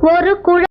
ஒரு குழ